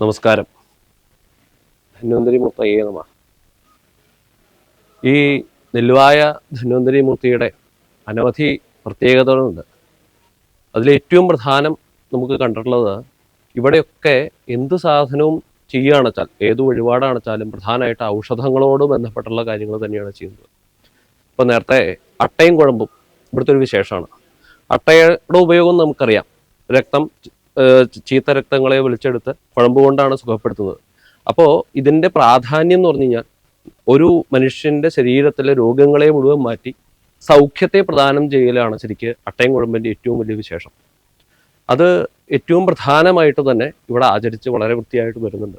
നമസ്കാരം. ധന്വന്തരി മുത്തയ്യേ നമ. ഈ നെല്ലുവായ ധന്വന്തരി മൂർത്തിയുടെ അനവധി പ്രത്യേകതകളുണ്ട്. അതിലേറ്റവും പ്രധാനം നമുക്ക് കണ്ടിട്ടുള്ളത് ഇവിടെയൊക്കെ എന്ത് സാധനവും ചെയ്യുകയാണെച്ചാൽ ഏത് വഴിപാടാണെച്ചാലും പ്രധാനമായിട്ട് ഔഷധങ്ങളോട് ബന്ധപ്പെട്ടുള്ള കാര്യങ്ങൾ തന്നെയാണ് ചെയ്യുന്നത്. ഇപ്പോൾ നേരത്തെ അട്ടയും കുഴമ്പും ഇവിടുത്തെ ഒരു വിശേഷമാണ്. അട്ടയുടെ ഉപയോഗം നമുക്കറിയാം. രക്തം ചീത്ത രക്തങ്ങളെ വിളിച്ചെടുത്ത് കുഴമ്പ് കൊണ്ടാണ് സുഖപ്പെടുത്തുന്നത്. അപ്പോൾ ഇതിന്റെ പ്രാധാന്യം എന്ന് പറഞ്ഞു കഴിഞ്ഞാൽ ഒരു മനുഷ്യന്റെ ശരീരത്തിലെ രോഗങ്ങളെ മുഴുവൻ മാറ്റി സൗഖ്യത്തെ പ്രദാനം ചെയ്യലാണ് ശരിക്ക് അട്ടയും കുഴമ്പിന്റെ ഏറ്റവും വലിയ വിശേഷം. അത് ഏറ്റവും പ്രധാനമായിട്ട് തന്നെ ഇവിടെ ആചരിച്ച് വളരെ വൃത്തിയായിട്ട് വരുന്നുണ്ട്.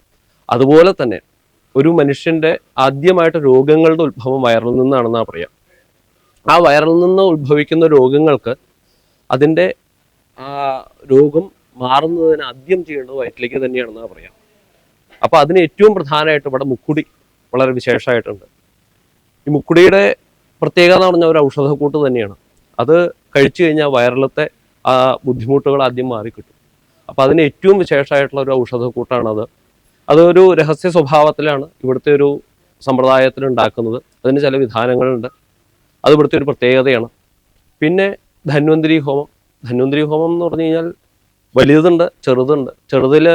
അതുപോലെ തന്നെ ഒരു മനുഷ്യന്റെ ആദ്യമായിട്ട് രോഗങ്ങളുടെ ഉത്ഭവം വയറിൽ നിന്നാണെന്നാണ് പറയാം. ആ വയറിൽ നിന്ന് ഉത്ഭവിക്കുന്ന രോഗങ്ങൾക്ക് അതിന്റെ രോഗം മാറുന്നതിന് ആദ്യം ചെയ്യേണ്ടത് വയറ്റിലേക്ക് തന്നെയാണെന്നാണ് പറയാം. അപ്പൊ അതിന് ഏറ്റവും പ്രധാനമായിട്ട് ഇവിടെ മുക്കുടി വളരെ വിശേഷമായിട്ടുണ്ട്. ഈ മുക്കുടിയുടെ പ്രത്യേകത എന്ന് പറഞ്ഞാൽ ഒരു ഔഷധക്കൂട്ട് തന്നെയാണ്. അത് കഴിച്ചു കഴിഞ്ഞാൽ വയറിലത്തെ ആ ബുദ്ധിമുട്ടുകൾ ആദ്യം മാറിക്കിട്ടും. അപ്പോൾ അതിന് ഏറ്റവും വിശേഷമായിട്ടുള്ള ഒരു ഔഷധക്കൂട്ടാണ് അത് അതൊരു രഹസ്യ സ്വഭാവത്തിലാണ് ഇവിടുത്തെ ഒരു സമ്പ്രദായത്തിൽ ഉണ്ടാക്കുന്നത്. അതിന് ചില വിധാനങ്ങളുണ്ട്. അത് ഇവിടുത്തെ ഒരു പ്രത്യേകതയാണ്. പിന്നെ ധന്വന്തിരി ഹോമം. ധന്വന്തിരി ഹോമം എന്ന് പറഞ്ഞു കഴിഞ്ഞാൽ വലുതുണ്ട് ചെറുതുണ്ട്. ചെറുതിൽ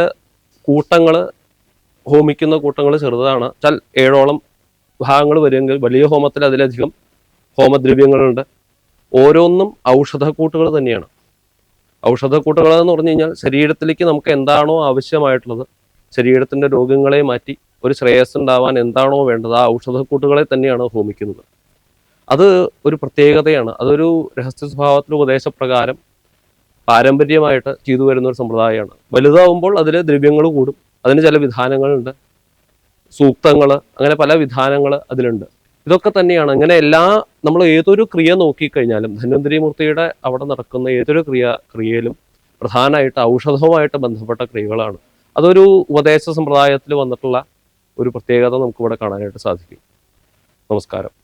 കൂട്ടങ്ങൾ ഹോമിക്കുന്ന കൂട്ടങ്ങൾ ചെറുതാണ്. വെച്ചാൽ ഏഴോളം ഭാഗങ്ങൾ വരുമെങ്കിൽ വലിയ ഹോമത്തിൽ അതിലധികം ഹോമദ്രവ്യങ്ങളുണ്ട്. ഓരോന്നും ഔഷധക്കൂട്ടുകൾ തന്നെയാണ്. ഔഷധക്കൂട്ടുകൾ എന്ന് പറഞ്ഞു കഴിഞ്ഞാൽ ശരീരത്തിലേക്ക് നമുക്ക് എന്താണോ ആവശ്യമായിട്ടുള്ളത് ശരീരത്തിന്റെ രോഗങ്ങളെ മാറ്റി ഒരു ശ്രേയസ് ഉണ്ടാവാൻ എന്താണോ വേണ്ടത് ആ ഔഷധക്കൂട്ടുകളെ തന്നെയാണ് ഹോമിക്കുന്നത്. അത് ഒരു പ്രത്യേകതയാണ്. അതൊരു രഹസ്യ സ്വഭാവത്തിൽ ഉപദേശപ്രകാരം പാരമ്പര്യമായിട്ട് ചെയ്തു വരുന്ന ഒരു സമ്പ്രദായമാണ്. വലുതാവുമ്പോൾ അതിൽ ദ്രവ്യങ്ങൾ കൂടും. അതിന് ചില വിധാനങ്ങളുണ്ട്. സൂക്തങ്ങൾ അങ്ങനെ പല വിധാനങ്ങൾ അതിലുണ്ട്. ഇതൊക്കെ തന്നെയാണ്. അങ്ങനെ എല്ലാ നമ്മൾ ഏതൊരു ക്രിയ നോക്കിക്കഴിഞ്ഞാലും ധന്വന്തരി മൂർത്തിയുടെ അവിടെ നടക്കുന്ന ഏതൊരു ക്രിയ ക്രിയയിലും പ്രധാനമായിട്ട് ഔഷധവുമായിട്ട് ബന്ധപ്പെട്ട ക്രിയകളാണ്. അതൊരു ഉപദേശ സമ്പ്രദായത്തിൽ വന്നിട്ടുള്ള ഒരു പ്രത്യേകത നമുക്കിവിടെ കാണാനായിട്ട് സാധിക്കും. നമസ്കാരം.